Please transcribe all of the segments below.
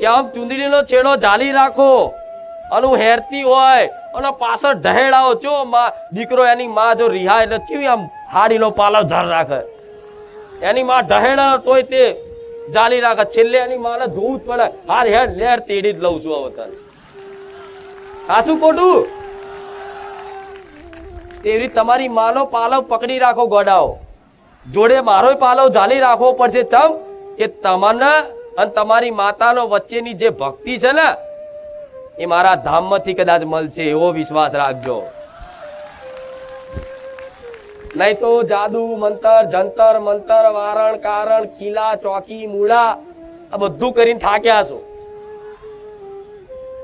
કે આમ ચૂંદડીનો છેડો જાલી રાખો. અને હું હેરતી હોય, અને પાછળ ઢહેડાઓ ચો માં દીકરો એની માં જો રિહાય એટલે કેવી આમ હાડીનો પાલવ ઝાર રાખે. એની માં ઢહેડા તોય તે જાલી રાખે. છેલ્લે એની માને જોવું જ પડે. હાર હેર લેર તેડી જ લઉં છું હવે તને. આ શું ખોટું? એવી રીતે તમારી માનો પાલવ પકડી રાખો ગોડાઓ. જોડે મારો પાલવ જાલી રાખવો પડશે. ચમ કે તમને અને તમારી માતાનો વચ્ચેની જે ભક્તિ છે ને, એ મારા ધામમાંથી કદાચ મળશે એવો વિશ્વાસ રાખજો. નહીં તો જાદુ, મંતર, જંતર, મંતર, વારણ, કારણ, ખીલા, ચોકી, મૂળા, આ બધું કરીને થાક્યા છો.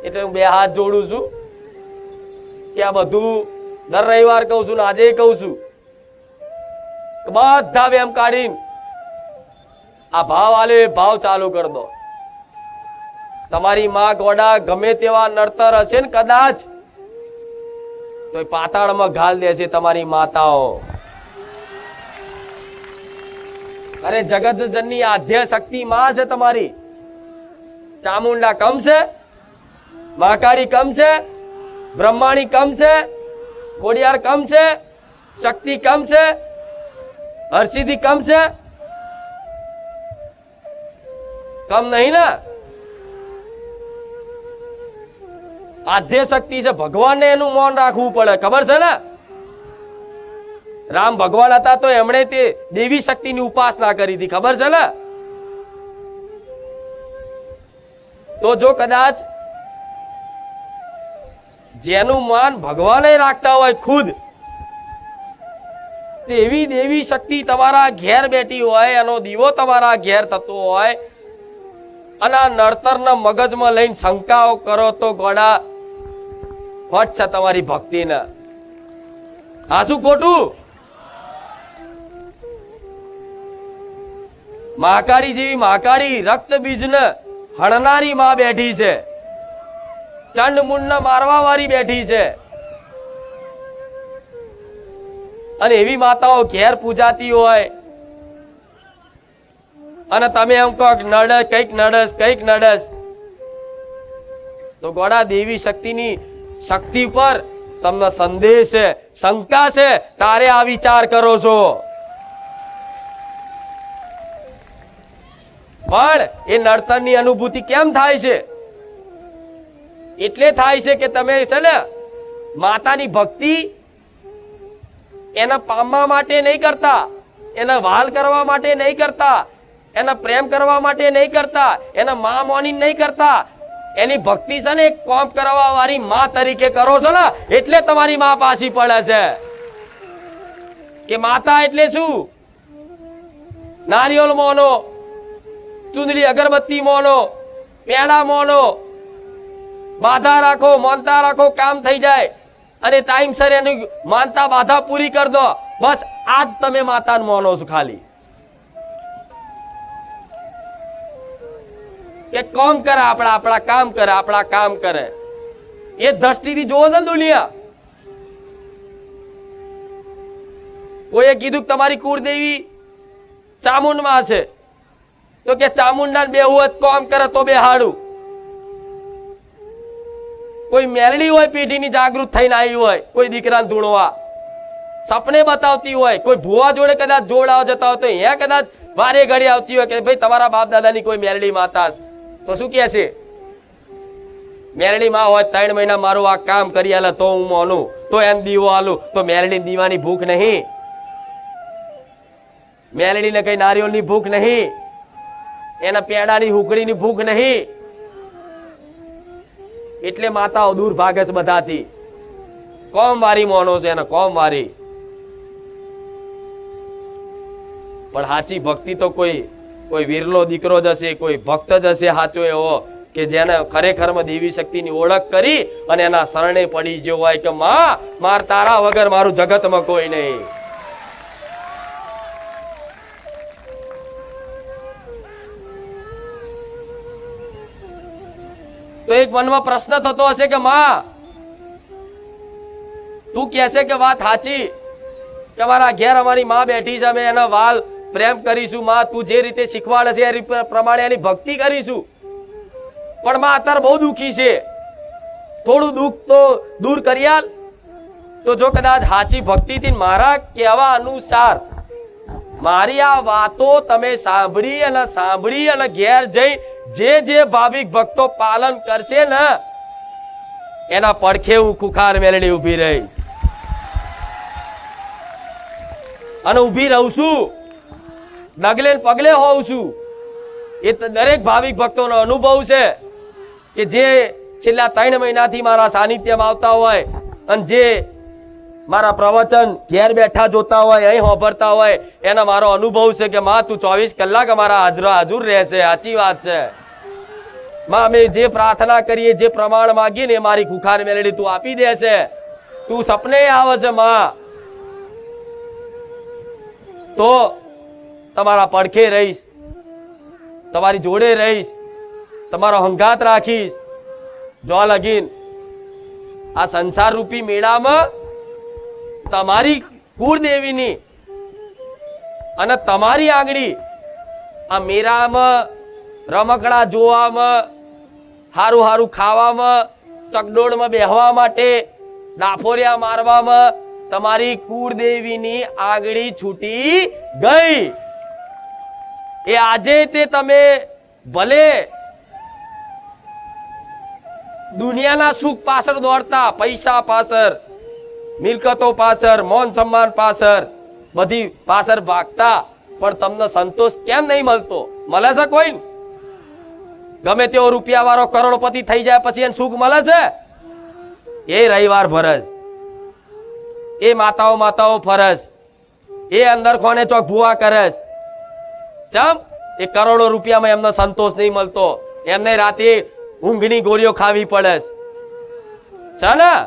એટલે હું બે હાથ જોડું છું કે આ બધું દર રવિવાર કહું છું ને આજે કહું છું બધા વેમ કાઢીને આ ભાવ આલે, ભાવ ચાલુ કરી દો. તમારી માં ગોડા ગમે તેવા નડતર હશે ને કદાચ તો એ પાતાળમાં ઘાલ દેશે તમારી માતાઓ. અરે જગત જનની આધ્ય શક્તિ માં છે તમારી. ચામુંડા કમ છે, મહાકાળી કમ છે, બ્રહ્માણી કમ છે, ખોડિયાર કમ છે, શક્તિ કમ છે, હરસિદ્ધિ કમ છે કમ નહીં ને. આધ્ય શક્તિ છે ભગવાનને એનું મૌન રાખવું પડે, ખબર છે ને? રામ ભગવાન હતા તો એમણે તે દેવી શક્તિની ઉપાસના કરી હતી, ખબર છે ને? તો જો કદાચ જેનું માન ભગવાને રાખતા હોય ખુદ એવી દેવી શક્તિ તમારા ઘેર બેઠી હોય, એનો દીવો તમારા ઘેર થતો હોય અને આ નડતરના મગજમાં લઈને શંકાઓ કરો તો ગોડા ખોટ છે તમારી ભક્તિને. આ શું ખોટું? મહાકાળી જેવી મહાકાળી રક્ત બીજને હણનારી માં બેઠી છે. ચંડ મુંડ મારવા વાળી બેઠી છે. અને એવી માતાઓ ઘેર પૂજાતી હોય અને તમે એમ કહો નડસ કંઈક નડસ કંઈક નડસ તો ગોડા દેવી શક્તિની શક્તિ પર તમને સંદેશ છે, શંકા છે, તારે આ વિચાર કરો છો. પણ એ નડતરની અનુભૂતિ કેમ થાય છે? એટલે થાય છે કે તમે છે ને માતાની ભક્તિ એના પામવા માટે નહીં કરતા, એના વાલ કરવા માટે નહીં કરતા એના પ્રેમ કરવા માટે નહીં કરતા, એના મા મોની નહીં કરતા. એની ભક્તિ છે ને કોમ કરવા વાળી મા તરીકે કરો છો ને, એટલે તમારી મા પાછી પડે છે. કે માતા એટલે શું? નારિયેલ મોનો, ચૂંદડી અગરબત્તી મોનો, પેડા મોનો. બાધા રાખો, માનતા રાખો, કામ થઈ જાય. અને ટાઈમસર એની માનતા બાધા પૂરી કરી દો. બસ આજ તમે માતાને માનો છો ખાલી. કે કોમ કરે, આપણા આપણા કામ કરે, આપણા કામ કરે. એ દ્રષ્ટિથી જોવો છે ને દુનિયા. કોઈએ કીધું કે તમારી કુળદેવી ચામુંડમાં છે. તો કે ચામુંડા બે હોય કોમ કરે તો બે હાડું. કોઈ મેરડી હોય, પેઢીની જાગૃત થઈને આવી હોય, કોઈ દીકરાને ધૂણવા. સપને બતાવતી હોય, કોઈ ભુવા જોડે કદાચ જોડાવા જતા હોય, તો અહીંયા કદાચ વારે ઘડી આવતી હોય કે ભાઈ તમારા બાપ દાદાની કોઈ મેરડી માતા. તો શું કહે છે? મેરડી માં હોય ત્રણ મહિના મારું આ કામ કરી આલે તો હું માનું, તો એમ દીવો આલું. તો મેરણી દીવાની ભૂખ નહીં. મેરણીને કઈ નારિયેળની ભૂખ નહીં. એના પેડાની હુકડીની ભૂખ નહીં. એટલે માતાઓ દૂર ભાગે છે બધાથી. કોમ વારી મોનો છે એને, કોમ વારી. પણ સાચી ભક્તિ તો કોઈ કોઈ વીરલો દીકરો જ હશે, કોઈ ભક્ત જ હશે સાચો એવો કે જેને ખરેખરમાં દેવી શક્તિની ઓળખ કરી અને એના શરણે પડી ગયો હોય કે માં, માર તારા વગર મારું જગતમાં કોઈ નહીં. તો એક મનમાં પ્રશ્ન થતો હશે કે માં, તું કહેશે કે વાત સાચી કે મારા ઘેર અમારી માં બેઠી છે, અમે એના વાલ પ્રેમ કરીશું, માં તું જે રીતે શીખવાડે છે એ પ્રમાણે એની ભક્તિ કરીશું. પણ માં અત્યારે બહુ દુઃખી છે. થોડું દુઃખ તો દૂર કરી તો જો કદાચ સાચી ભક્તિથી મારા કહેવા અનુસાર મારી આ વાતો તમે સાંભળી અને સાંભળી અને ઘેર જઈ જે જે ભાવિક ભક્તો પાલન કરશે ને, એના પડખે હું ખુખાર મેલડી ઊભી રહીશ. અને ઊભી રહું છું. ડગલે પગલે હોઉં છું. એ દરેક ભાવિક ભક્તોનો અનુભવ છે કે જે છેલ્લા ત્રણ મહિનાથી મારા સાનિધ્યમાં આવતા હોય અને જે મારા પ્રવચન ઘેર બેઠા જોતા હોય, અહીં હોભરતા હોય, એના મારો અનુભવ છે કે માં, તું ચોવીસ કલાક અમારા હાજર હાજર રહેશે. સાચી વાત છે. માં, અમે જે પ્રાર્થના કરીએ, જે પ્રમાણ માગીએ ને મારી ખુખાર મેલેડી તું આપી દે છે તું સપને આવે છે, માં. તો તમારા પડખે રહીશ. તમારી જોડે રહીશ. તમારો હંગાત રાખીશ. જો લગીન, આ સંસાર રૂપી મેળામાં તમારી કુળદેવીની અને તમારી આંગળી આ મેળામાં રમકડા જોવામાં, હારું હારું ખાવામાં, ચકડોળમાં બેહવા માટે, ડાફોરિયા મારવામાં તમારી કુળદેવીની આંગળી છૂટી ગઈ. એ આજે તે તમે ભલે દુનિયાના સુખ પાછળ દોડતા, પૈસા પાછળ, મિલકતો પાછળ, મોન સન્માન પાછળ, બધી પાછળ ભાગતા, પણ તમને સંતોષ કેમ નહીં મળતો? મળે છે કોઈ? ગમે તેવો રૂપિયા વાળો કરોડપતિ થઈ જાય પછી એને સુખ મળે છે? એ રવિવાર ફરજ. એ માતાઓ માતાઓ ફરજ. એ અંદર કોને ચોક ભૂવા કરે છે. ચમ એ કરોડો રૂપિયામાં એમનો સંતોષ નહીં મળતો. એમને રાતે ઊંઘની ગોળીઓ ખાવી પડે છે. ને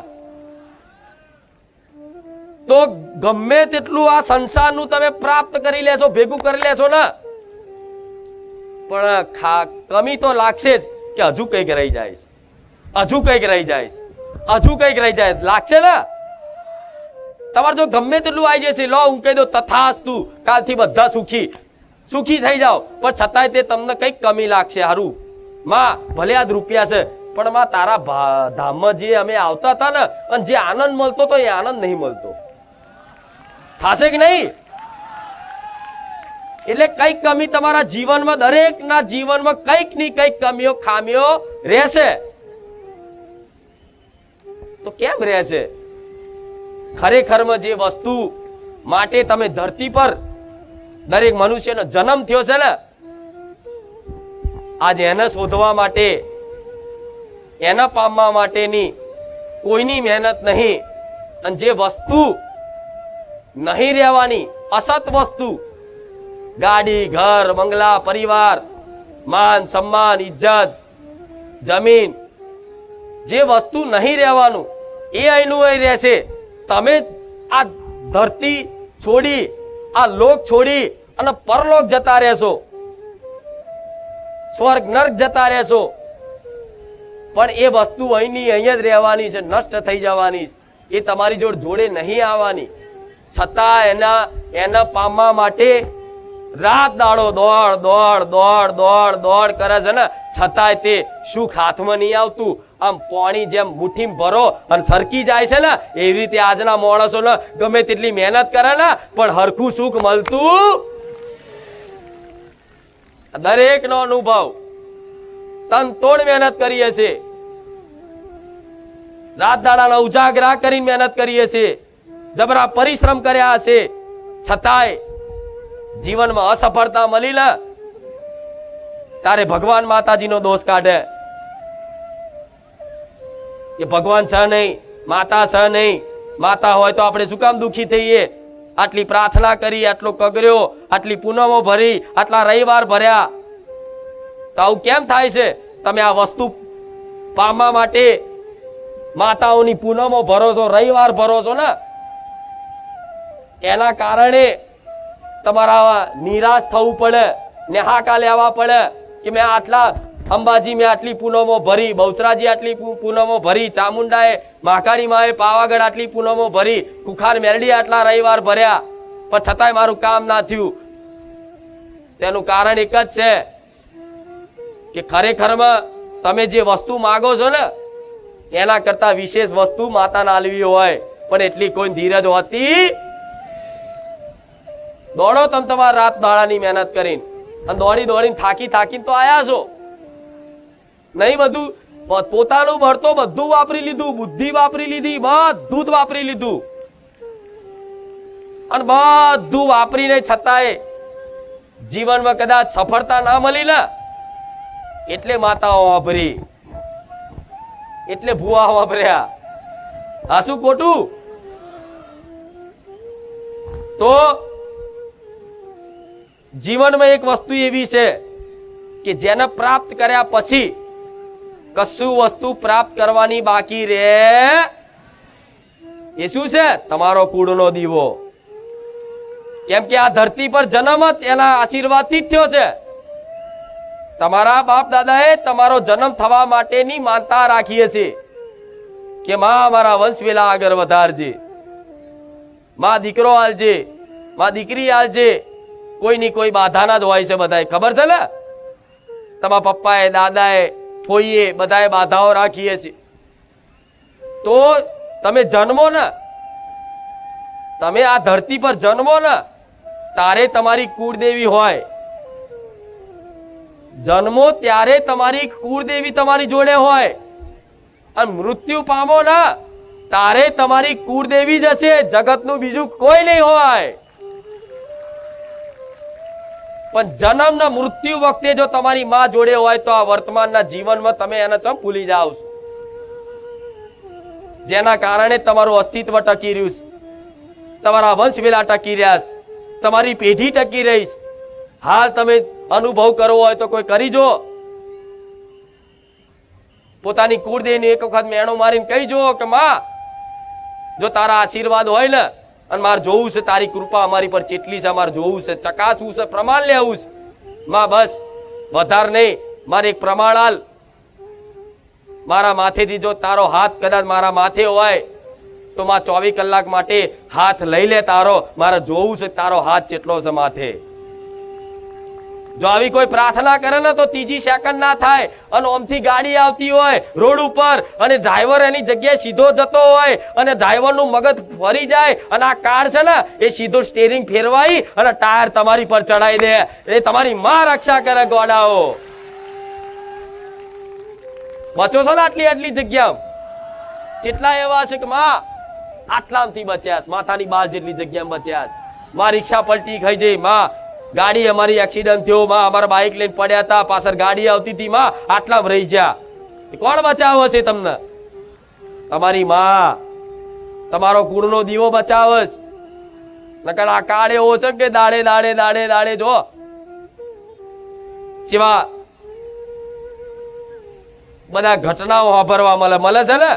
તો ગમે તેટલું આ સંસારનું તમે પ્રાપ્ત કરી લેશો, ભેગું કરી લેશો ને. પણ ખા, કમી તો લાગશે જ કે હજુ કંઈક રહી જાય હજુ કંઈક રહી જાય હજુ કંઈક રહી જાય. લાગશે ને? તમારે જો ગમે તેટલું આવી જશે, લો, હું કહી દો તથાસ્તુ. કાલથી બધા સુખી. સુખી થઈ જાઓ. પણ છતાંય તે તમને કંઈક કમી લાગશે, હારું. માં, ભલે આ રૂપિયા છે, પણ માં, તારા ધામમાં જે અમે આવતા હતા ને, અને જે આનંદ મળતો તો એ આનંદ નહીં મળતો. થાશે કે નહીં? એટલે કંઈક કમી તમારા જીવનમાં, દરેકના જીવનમાં કંઈકની કંઈક કમીઓ, ખામીઓ રહેશે. તો કેમ રહેશે? ખરેખરમાં જે વસ્તુ માટે તમે ધરતી પર દરેક મનુષ્યનો જન્મ થયો છે ને, આજે એને શોધવા માટે, એને પામવા માટેની કોઈની મહેનત નહીં, અને જે વસ્તુ નહીં રહેવાની, અસત વસ્તુ, ગાડી, ઘર, બંગલા, પરિવાર, માન, સન્માન, ઇજ્જત, જમીન, જે વસ્તુ નહીં રહેવાનું, એ અહીંનું અહીં રહેશે. તમે આ ધરતી છોડી, આ લોક છોડી અને પરલોક જતા રહેશો. સ્વર્ગ નર્ક જતા રહેશો. પણ એ વસ્તુ અહીંની અહીં જ રહેવાની છે, નષ્ટ થઈ જવાની છે. એ તમારી જોડે જોડે નહીં આવવાની. છતાં એના એના પામવા માટે રાત દાડો દોડ દોડ દોડ દોડ દોડ કરે છે ને, છતાંય તે સુખ હાથમાં નહીં આવતું. આમ પાણી જેમ મુઠ્ઠી ભરો અને સરકી જાય છે ને, એવી રીતે આજના માણસો ને ગમે તેટલી મહેનત કરે ને, પણ હરખું સુખ મળતું દરેકનો અનુભવ તન તોડ મહેનત કરીએ છીએ. રાત દાડાના ઉજાગરા કરીને મહેનત કરીએ છીએ. જબરા પરિશ્રમ કર્યા હશે છતાંય જીવનમાં અસફળતા મળી ને. તારે ભગવાન માતાજીનો દોષ કાઢે. કે ભગવાન છે નહીં, માતા છે નહીં. માતા હોય તો આપણે શું કામ દુઃખી થઈએ? આટલી પ્રાર્થના કરી, આટલો કગર્યો, આટલી પૂનમો ભરી, આટલા રવિવાર ભર્યા. તો આવું કેમ થાય છે? તમે આ વસ્તુ પામવા માટે માતાઓની પૂનમો ભરો છો, રવિવાર ભરો છો ને? એના કારણે તમારા નિરાશ થવું પડે નેહાકા લેવા પડે કે મેં આટલા અંબાજી મેં આટલી પૂનમો ભરી બહુચરાજી આટલી પૂનમો ભરી, ચામુંડાએ મહાકાળી માએ પાવાગઢ આટલી પૂનમો ભરી, કુખાર મેરડી આટલા રવિવાર ભર્યા. પણ છતાંય મારું કામ ના થયું. તેનું કારણ એક જ છે કે ખરેખરમાં તમે જે વસ્તુ માગો છો ને, એના કરતા વિશેષ વસ્તુ માતાના આલવી હોય. પણ એટલી કોઈ ધીરજ હોતી દોડો તમે તમારા રાત દાડાની મહેનત કરીને. અને દોડી દોડીને થાકી થાકીને તો આવ્યા છો. નહીં બધું. પોતાનું બળ બધું વાપરી લીધું, બુદ્ધિ વાપરી લીધી, બધું જ વાપરી લીધું. અને બધું વાપરીને છતાંય જીવનમાં કદાચ સફળતા ના મળી ને, એટલે માતાઓ વાપરી. એટલે ભૂવા વાપર્યા. આ શું ખોટું? તો જીવનમાં એક વસ્તુ એવી છે કે જેને પ્રાપ્ત કર્યા પછી કશું વસ્તુ પ્રાપ્ત કરવાની બાકી રે. એ શું છે? તમારો કુળનો દીવો. કેમ કે આ ધરતી પર જન્મ એના આશીર્વાદથી જ થયો છે. તમારા બાપ દાદાએ તમારો જન્મ થવા માટેની માનતા રાખીએ છીએ કે માં અમારા વંશ વેલા આગળ વધારજે. માં દીકરો આલજે, માં દીકરી આલજે, કોઈની કોઈ બાધાના જ હોય છે બધાએ ખબર છે ને? તમારા પપ્પાએ, દાદાએ ફોઈએ બધાએ બાધાઓ રાખીએ છીએ. તો તમે જન્મો ને. તમે આ ધરતી પર જન્મો ને. તારે તમારી કુળદેવી હોય. જન્મો ત્યારે તમારી કુળદેવી તમારી જોડે હોય. અને મૃત્યુ પામો ના. તારે તમારી કુળદેવી જ હશે, જગતનું બીજું કોઈ નહીં હોય. પણ જન્મના મૃત્યુ વખતે જો તમારી માં જોડે હોય તો આ વર્તમાનના જીવનમાં તમે એને ચમ ભૂલી જાઓ છો? જેના કારણે તમારું અસ્તિત્વ ટકી રહ્યું છે. તમારા વંશ વેલા ટકી રહ્યા છે. તમારી પેઢી ટકી રહી છે. હાલ તમે અનુભવ કરવો હોય તો કોઈ કરી જો પોતાની કુળદેવની એક વખત મેણો મારીને કહી જો કે, માં, જો તારા આશીર્વાદ હોય ને અને મારે જોવું છે, તારી કૃપા અમારી પર ચેટલી છે મારે જોવું છે, ચકાસવું છે, પ્રમાણ લેવું છે. માં બસ, વધાર નહીં, મારે એક પ્રમાણ હાલ મારા માથેથી જો તારો હાથ કદાચ મારા માથે હોય, તો માં ચોવીસ કલાક માટે હાથ લઈ લે તારો. મારે જોવું છે, તારો હાથ ચેટલો છે માથે. જો આવી કોઈ પ્રાર્થના કરે ને તો ત્રીજી સેકન્ડ ના થાય અને ઓમથી ગાડી આવતી હોય રોડ ઉપર અને ડ્રાઈવર એની જગ્યાએ સીધો જતો હોય અને ડ્રાઈવરનું મગજ ફરી જાય અને આ કાર છે ને, એ સીધું સ્ટેરિંગ ફેરવાઈ અને ટાયર તમારી પર ચડાવી દે એ તમારી માં રક્ષા કરે ગોડાઓ બચો છો ને આટલી આટલી જગ્યા જેટલા એવા છે કે માં, આટલામથી બચ્યા. માથાની બાર જેટલી જગ્યામાં બચ્યા. માં રિક્ષા પલટી ખાઈ જઈ, માં ગાડી અમારી એક્સિડન્ટ થયો, માં અમારા બાઇક લઈને પડ્યા હતા. પાછળ ગાડી આવતી હતી, માં આટલા રહી ગયા. કોણ બચાવે છે તમને? તમારી માં, તમારો કુળનો દીવો બચાવે નકર આ કાળે એવો છે કે દાડે દાડે દાડે દાડે જો. જેવા બધા ઘટનાઓ વાપરવા મળે મળે છે ને?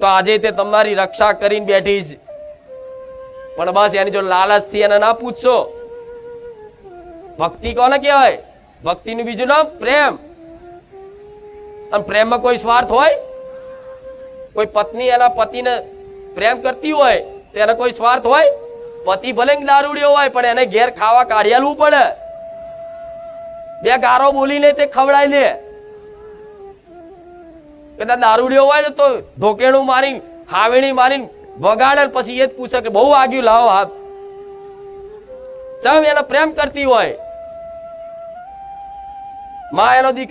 તો આજે તે તમારી રક્ષા કરીને બેઠી છે. પણ બસ એની જો લાલચથી એને ના પૂછશો. ભક્તિ કોને કહેવાય? ભક્તિનું બીજું નામ પ્રેમ. અને પ્રેમમાં કોઈ સ્વાર્થ હોય? કોઈ પત્ની એના પતિને પ્રેમ કરતી હોય, તો એને કોઈ સ્વાર્થ હોય? પતિ ભલે દારૂડિયો હોય, પણ એને ઘેર ખાવા કાઢી પડે. બે ગારો બોલીને તે ખવડાવી લે કદાચ દારૂડિયો હોય ને તો ધોકેણું મારી હાવેણી મારીને વગાડે પછી એ જ પૂછે કે, બહુ આગ્યું લાવો હાથ. ચમ એનો પ્રેમ કરતી હોય. માં એનો દીકરો